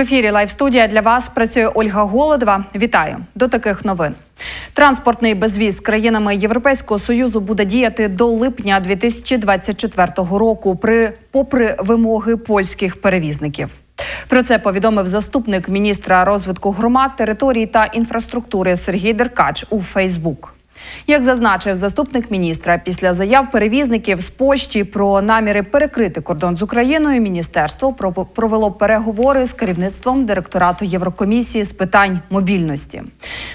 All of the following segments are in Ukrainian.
ефірі Лайв студія для вас працює Ольга Голодова. Вітаю до таких новин. Транспортний безвіз з країнами Європейського союзу буде діяти до липня 2024 року, при попри вимоги польських перевізників. Про це повідомив заступник міністра розвитку громад, територій та інфраструктури Сергій Деркач у Фейсбук. Як зазначив заступник міністра, після заяв перевізників з Польщі про наміри перекрити кордон з Україною, міністерство про- провело переговори з керівництвом директорату Єврокомісії з питань мобільності.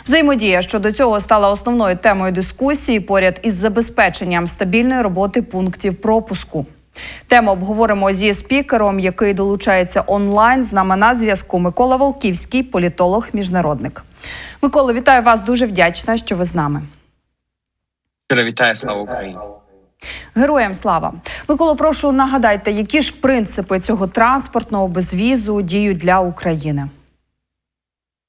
Взаємодія щодо цього стала основною темою дискусії поряд із забезпеченням стабільної роботи пунктів пропуску. Тему обговоримо зі спікером, який долучається онлайн. З нами на зв'язку Микола Волківський, політолог, міжнародник. Микола, вітаю вас. Дуже вдячна, що ви з нами. Вітаю, слава Україні. Героям слава Микола, прошу нагадайте, які ж принципи цього транспортного безвізу діють для України.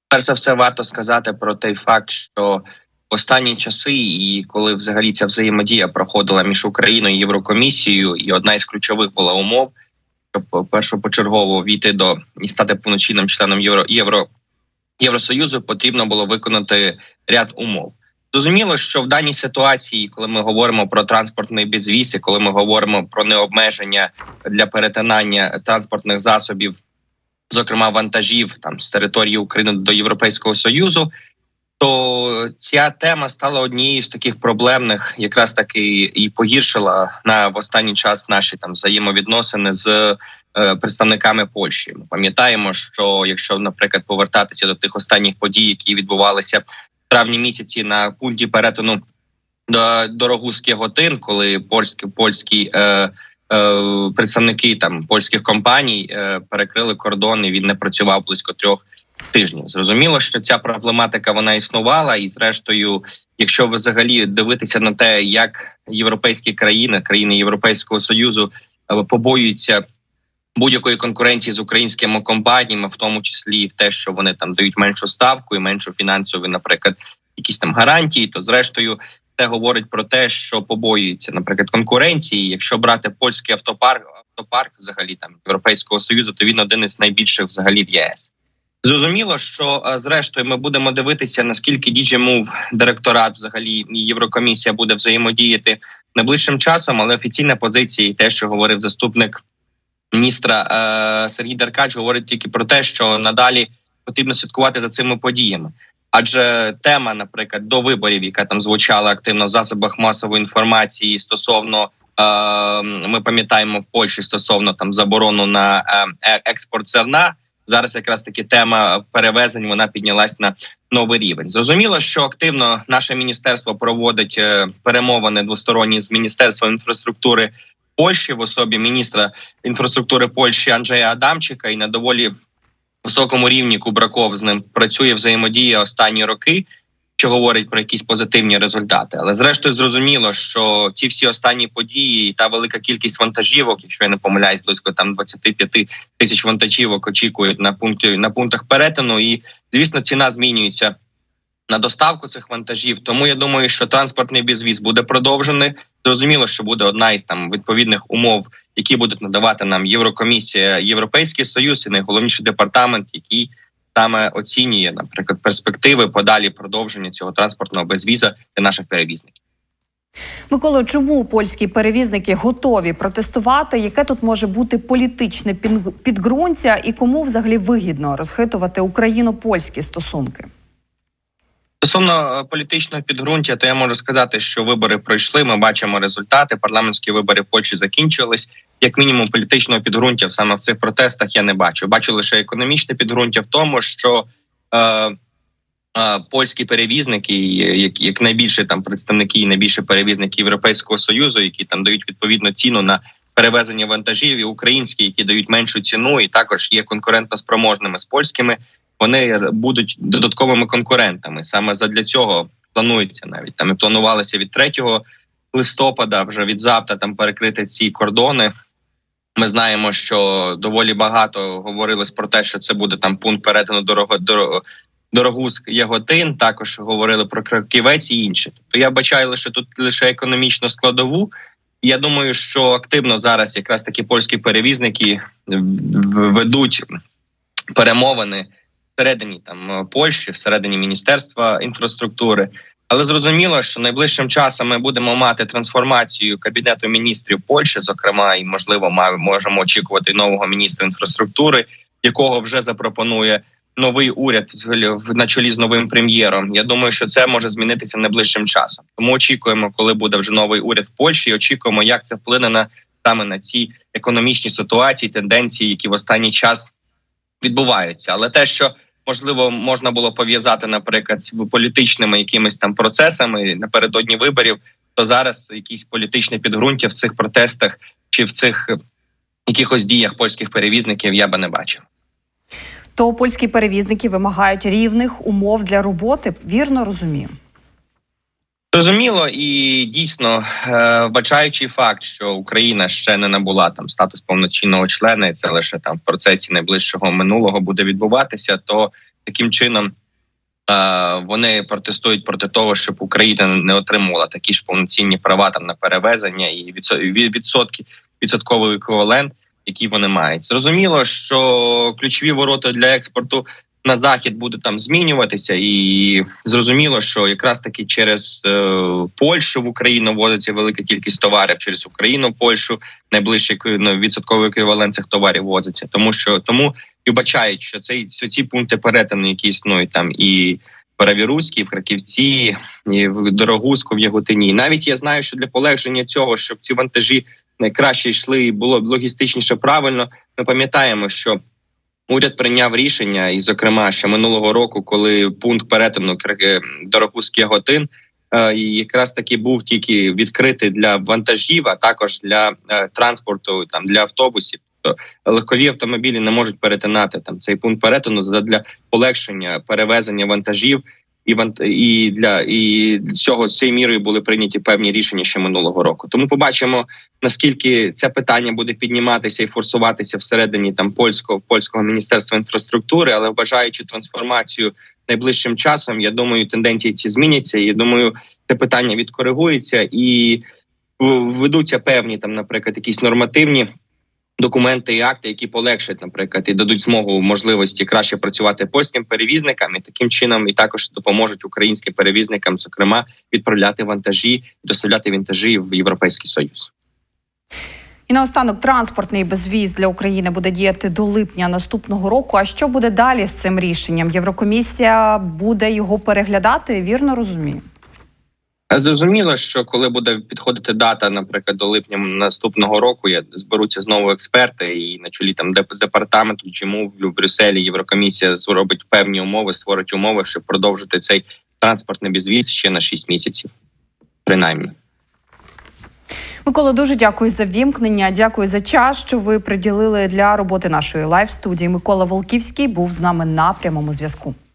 Перш за все, варто сказати про той факт, що останні часи, і коли взагалі ця взаємодія проходила між Україною і Єврокомісією, і одна із ключових була умов, щоб першопочергово війти до і стати повноцінним членом Євро, Євро Євросоюзу, потрібно було виконати ряд умов. Зрозуміло, що в даній ситуації, коли ми говоримо про транспортний безвіз, і коли ми говоримо про необмеження для перетинання транспортних засобів, зокрема вантажів там з території України до Європейського союзу, то ця тема стала однією з таких проблемних, якраз таки і погіршила на в останній час наші там взаємовідносини з е, представниками Польщі. Ми пам'ятаємо, що якщо, наприклад, повертатися до тих останніх подій, які відбувалися травні місяці на пункті перетину до дорогузьких готин, коли польські польські е, е, представники там польських компаній е, перекрили кордон і він не працював близько трьох тижнів. Зрозуміло, що ця проблематика вона існувала, і зрештою, якщо ви взагалі дивитися на те, як європейські країни, країни Європейського союзу е, побоюються будь-якої конкуренції з українськими компаніями, в тому числі і в те, що вони там дають меншу ставку і меншу фінансові, наприклад, якісь там гарантії, то зрештою. Це говорить про те, що побоюється, наприклад, конкуренції. Якщо брати польський автопарк, автопарк взагалі там європейського союзу, то він один із найбільших взагалі в ЄС. Зрозуміло, що е, зрештою ми будемо дивитися, наскільки DigiMove, директорат, взагалі Єврокомісія буде взаємодіяти найближчим часом, але офіційна позиція, і те, що говорив заступник міністра е, Сергій Деркач, говорить тільки про те, що надалі потрібно слідкувати за цими подіями. Адже тема, наприклад, до виборів, яка там звучала активно в засобах масової інформації стосовно. е, Ми пам'ятаємо в Польщі стосовно там заборону на е, експорт зерна. Зараз якраз таки тема перевезень вона піднялась на новий рівень. Зрозуміло, що активно наше міністерство проводить е, перемовини двосторонні з міністерством інфраструктури Польщі в особі міністра інфраструктури Польщі Анджея Адамчика і на доволі високому рівні Кубраков з ним працює взаємодія останні роки. Що говорить про якісь позитивні результати, але зрештою зрозуміло, що ці всі останні події і та велика кількість вантажівок, якщо я не помиляюсь, близько там 25 тисяч вантажівок очікують на пункті на пунктах перетину, і звісно, ціна змінюється на доставку цих вантажів. Тому я думаю, що транспортний безвіз буде продовжений. Зрозуміло, що буде одна із там відповідних умов, які будуть надавати нам Єврокомісія, Європейський Союз і найголовніший департамент, який саме оцінює, наприклад, перспективи подалі продовження цього транспортного безвіза для наших перевізників. Микола, чому польські перевізники готові протестувати? Яке тут може бути політичне підґрунтя, і кому взагалі вигідно розхитувати україно-польські стосунки? Стосовно е, політичного підґрунтя, то я можу сказати, що вибори пройшли. Ми бачимо результати. Парламентські вибори в Польщі закінчились. Як мінімум, політичного підґрунтя саме в цих протестах я не бачу. Бачу лише економічне підґрунтя в тому, що е, е, польські перевізники, як, як найбільше там представники і найбільше перевізники Європейського союзу, які там дають відповідну ціну на перевезення вантажів, і українські, які дають меншу ціну, і також є конкурентно спроможними з польськими. Вони будуть додатковими конкурентами. Саме задля цього планується навіть там і планувалося від 3 листопада, вже від завтра там перекрити ці кордони. Ми знаємо, що доволі багато говорилось про те, що це буде там пункт перетину дорого дорого. Дорогуськ Яготин також говорили про Краківець і інше. Тобто я бачаю лише тут лише економічну складову. Я думаю, що активно зараз якраз такі польські перевізники ведуть перемовини всередині там е, Польщі, всередині Міністерства інфраструктури. Але зрозуміло, що найближчим часом ми будемо мати трансформацію кабінету міністрів Польщі, зокрема, і можливо, ма- можемо очікувати нового міністра інфраструктури, якого вже запропонує новий уряд на чолі з новим прем'єром. Я думаю, що це може змінитися найближчим часом. Тому очікуємо, коли буде вже новий уряд в Польщі. і Очікуємо, як це вплине на саме на ці економічні ситуації, тенденції, які в останній час відбуваються. Але те, що можливо можна було пов'язати, наприклад, з політичними якимись там процесами напередодні виборів, то зараз якісь політичне підґрунтя в цих протестах чи в цих е, якихось діях польських перевізників я би не бачив. То польські перевізники вимагають рівних умов для роботи. Вірно розумію. Зрозуміло і дійсно е, вбачаючи факт, що Україна ще не набула там статус повноцінного члена, і це лише там в процесі найближчого минулого буде відбуватися, то таким чином е, вони протестують проти того, щоб Україна не отримувала такі ж повноцінні права там на перевезення і відсотки відсотковий еквівалент, який вони мають. Зрозуміло, що ключові ворота для експорту на захід буде там змінюватися, і зрозуміло, що якраз таки через е, Польщу в Україну вводиться велика кількість товарів через Україну, Польщу найближчий екві- ну, відсотковий еквівалент цих товарів возиться. Тому що тому і бачають, що цей ці пункти перетину, які існують там і. Перевіруській, в Краківці, і в Дорогуську, в Яготині. Навіть я знаю, що для полегшення цього, щоб ці вантажі найкраще йшли і було б логістичніше правильно. Ми пам'ятаємо, що уряд прийняв рішення, і, зокрема, ще минулого року, коли пункт перетину е, Дорогуський Яготин, е, якраз таки був тільки відкритий для вантажів, а також для е, транспорту, там для автобусів. Тобто легкові автомобілі не можуть перетинати там цей пункт перетину для полегшення перевезення вантажів. І і для і цього з цією мірою були прийняті певні рішення ще минулого року. Тому побачимо наскільки це питання буде підніматися і форсуватися всередині там польського польського міністерства інфраструктури, але вважаючи трансформацію найближчим часом, я думаю, тенденції ці зміняться. Я думаю, це питання відкоригується і ведуться певні там, наприклад, якісь нормативні. Документи і акти, які полегшать, наприклад, і дадуть змогу можливості краще працювати польським перевізникам, і таким чином і також допоможуть українським перевізникам, зокрема, відправляти вантажі, доставляти вантажі в Європейський Союз. І наостанок транспортний безвіз для України буде діяти до липня наступного року. А що буде далі з цим рішенням? Єврокомісія буде його переглядати. Вірно розумію. Зрозуміло, що коли буде підходити дата, наприклад, до липня наступного року, я зберуться знову експерти, і на чолі там департаменту чому в Брюсселі Єврокомісія зробить певні умови, створить умови, щоб продовжити цей транспортний безвіз ще на 6 місяців, принаймні. Микола, дуже дякую за вімкнення. Дякую за час, що ви приділили для роботи нашої лайв студії. Микола Волківський був з нами на прямому зв'язку.